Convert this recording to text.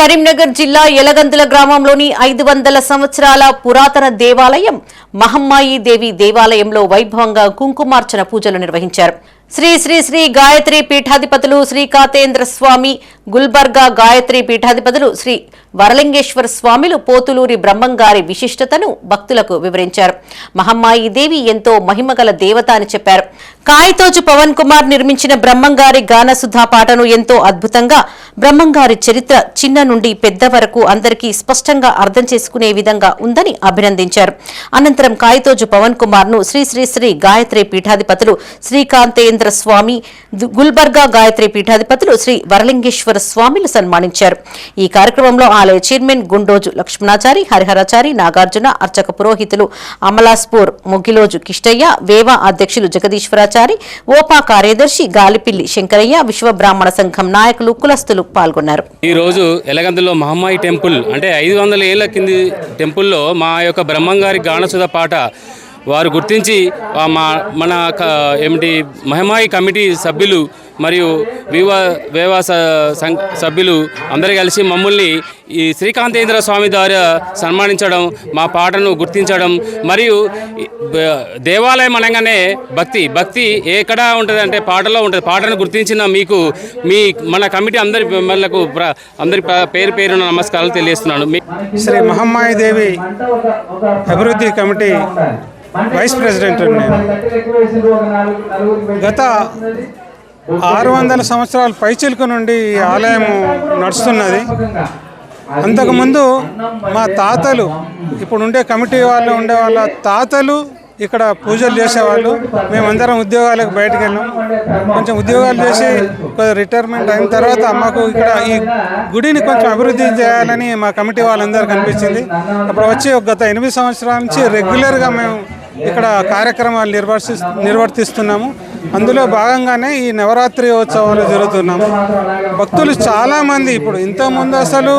కరీంనగర్ జిల్లా ఎలగందుల గ్రామంలోని ఐదు వందల సంవత్సరాల పురాతన దేవాలయం మహమ్మాయి దేవి దేవాలయంలో వైభవంగా కుంకుమార్చన పూజలు నిర్వహించారు. శ్రీ శ్రీ శ్రీ గాయత్రి పీఠాధిపతులు శ్రీకాతేంద్ర స్వామి గుల్బర్గా గాయత్రి పీఠాధిపతులు శ్రీ వరలింగేశ్వర స్వామిలు పోతులూరి బ్రహ్మంగారి విశిష్టతను భక్తులకు వివరించారు. మహమ్మాయి దేవి ఎంతో మహిమగల దేవత అని చెప్పారు. కాయతోజు పవన్ కుమార్ నిర్మించిన బ్రహ్మంగారి గానసుధా పాటను ఎంతో అద్భుతంగా బ్రహ్మంగారి చరిత్ర చిన్న నుండి పెద్ద వరకు అందరికీ స్పష్టంగా అర్థం చేసుకునే విధంగా ఉందని అభినందించారు. అనంతరం కాయతోజు పవన్ కుమార్ను శ్రీ శ్రీ శ్రీ గాయత్రి పీఠాధిపతులు శ్రీకాంతేంద్ర స్వామి గుల్బర్గా గాయత్రి పీఠాధిపతులు శ్రీ వరలింగేశ్వర స్వామిని సన్మానించారు. ఈ కార్యక్రమంలో ఆలయ చైర్మన్ గుండోజు లక్ష్మణాచారి హరిహరాచారి నాగార్జున అర్చక పురోహితులు అమలాస్పూర్ ముగిలోజు కిష్టయ్య వేవా అధ్యక్షులు జగదీశ్వరాచారి ఓపా కార్యదర్శి గాలిపిల్లి శంకరయ్య విశ్వ బ్రాహ్మణ సంఘం నాయకులు కులస్తులు పాల్గొన్నారు. ఈ రోజు ఎలగందులో మహమ్మాయి టెంపుల్ అంటే ఐదు వందల ఏళ్ళ కింది టెంపుల్లో మా యొక్క బ్రహ్మంగారి గానసుధ పాట వారు గుర్తించి మా మన ఏమిటి మహమ్మాయి కమిటీ సభ్యులు మరియు వివా వేవా స- సభ్యులు అందరూ కలిసి మమ్మల్ని ఈ శ్రీకాంతేంద్ర స్వామి ద్వారా సన్మానించడం మా పాటను గుర్తించడం మరియు దేవాలయం అనగానే భక్తి. భక్తి ఎక్కడ ఉంటుంది అంటే పాటలో ఉంటుంది. పాటను గుర్తించిన మీకు మీ మన కమిటీ అందరి మనకు ప్ర- అందరి పేరు పేరున నమస్కారాలు తెలియజేస్తున్నాను. శ్రీ మహమ్మాయి దేవి అభివృద్ధి కమిటీ వైస్ ప్రెసిడెంట్ నేను. గత ఆరు వందల సంవత్సరాల పైచిలుక నుండి ఈ ఆలయం నడుస్తున్నది. అంతకుముందు మా తాతలు ఇప్పుడు ఉండే కమిటీ వాళ్ళు ఉండే వాళ్ళ తాతలు ఇక్కడ పూజలు చేసేవాళ్ళు. మేమందరం ఉద్యోగాలకు బయటకు వెళ్ళాం. కొంచెం ఉద్యోగాలు చేసి కొద్దిగా రిటైర్మెంట్ అయిన తర్వాత మాకు ఇక్కడ ఈ గుడిని కొంచెం అభివృద్ధి చేయాలని మా కమిటీ వాళ్ళందరూ కనిపించింది అప్పుడు వచ్చి గత ఎనిమిది సంవత్సరాల నుంచి రెగ్యులర్గా మేము ఇక్కడ కార్యక్రమాలు నిర్వర్తి నిర్వర్తిస్తున్నాము. అందులో భాగంగానే ఈ నవరాత్రి ఉత్సవాలు జరుగుతున్నాము. భక్తులు చాలామంది ఇప్పుడు ఇంతకుముందు అసలు